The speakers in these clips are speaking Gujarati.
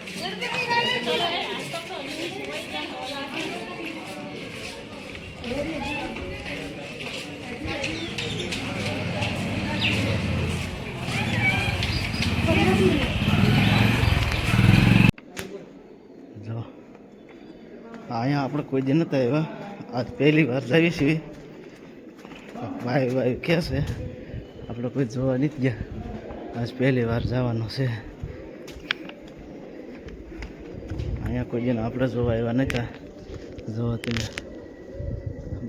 જો અહીંયા આપણે કોઈ દી નતા આવ્યા આજ પહેલી વાર જઈએ છીએ ભાઈ ભાઈ કહે છે આપણે કોઈ જોવા નથી ગયા આજ પહેલી વાર જવાનું છે અહીંયા કોઈ જેને આપણે જોવા આવ્યા નહોતા જોવા તમે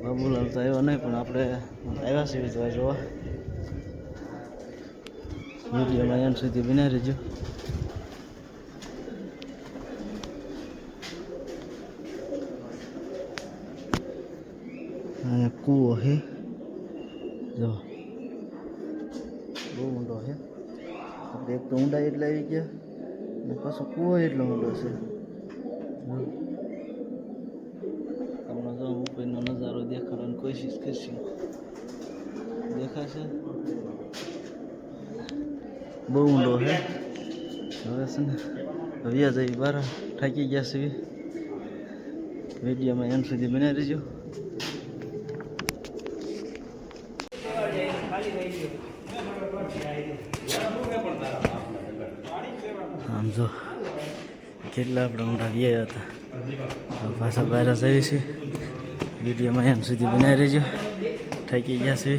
બાબુલાલ તો આવ્યો નહીં, પણ આપણે આવ્યા છીએ જોવા જોવા. વિડીયોમાં એમ સુધી બિના રહેજો. અહીંયા કૂવો છે. જો. બહુ ઊંડો છે. એક તો ઊંડા એટલે આવી ગયા ને પાછો કૂવો એટલો ઊંડો છે. જો. તમને જો ઉપરનો નજારો દેખાડવાની કોશિશ કરશું. દેખાશે? બહુ ઊંડો છે હવે છે ને વ્યાજ આવી બાર થાકી ગયા છે. વિડીયોમાં એમ સુધી બનાવી દેજો આમ જો. કેટલા આપણે ઊંડા ગયા હતા. પાછા બહાર જઈએ છીએ વિડીયોમાં એમ સુધી બનાવી રહેજો. થાકી ગયા છે.